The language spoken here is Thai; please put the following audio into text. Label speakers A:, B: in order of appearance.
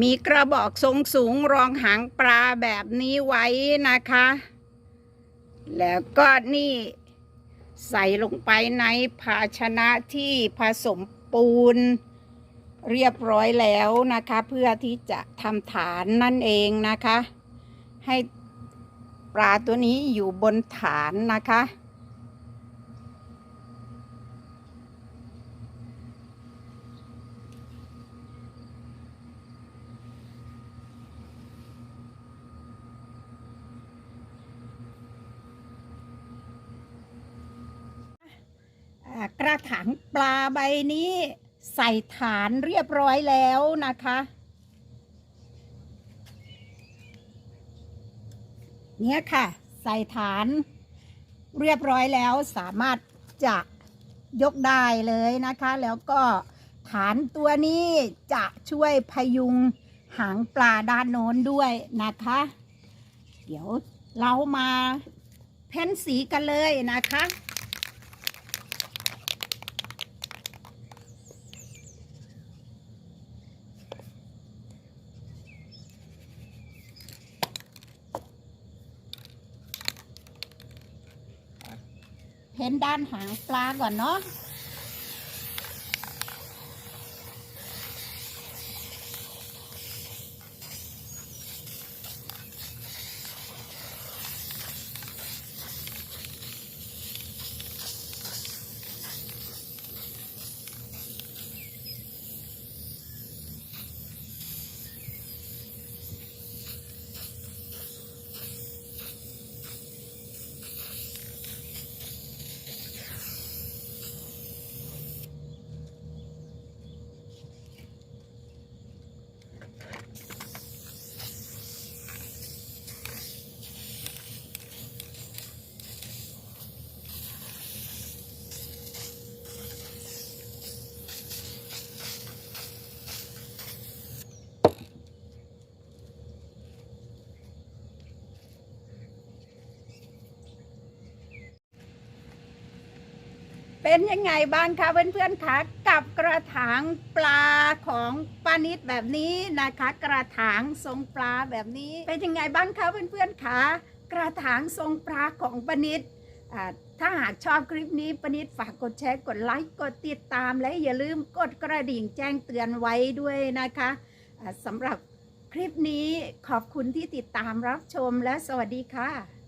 A: มีกระบอกทรงสูงรองหางปลาแบบนี้ไว้นะคะ แล้วก็นี่ใส่ลงไปในภาชนะที่ผสมปูนเรียบร้อยแล้วนะคะ เพื่อที่จะทำฐานนั่นเองนะคะ ให้ปลาตัวนี้อยู่บนฐานนะคะ กระถางปลาใบนี้ใส่ฐานเรียบร้อยแล้วนะคะ เนี่ยค่ะ ใส่ฐานเรียบร้อยแล้วสามารถจะยกได้เลยนะคะ แล้วก็ฐานตัวนี้จะช่วยพยุงหางปลาด้านโน้นด้วยนะคะ เดี๋ยวเรามาเพ้นสีกันเลยนะคะ เห็นด้านหางปลาก่อนเนาะ เป็นยังไงบ้างคะเพื่อนๆคะกับกระถางปลาของป้านิดแบบนี้นะคะ กระถางทรงปลาแบบนี้ เป็นยังไงบ้างคะเพื่อนๆคะกระถางทรงปลาของป้านิดถ้าหากชอบคลิปนี้ป้านิดฝากกดแชร์กดไลค์กดติดตามและอย่าลืมกดกระดิ่งแจ้งเตือนไว้ด้วยนะคะสำหรับคลิปนี้ขอบคุณที่ติดตามรับชมและสวัสดีค่ะ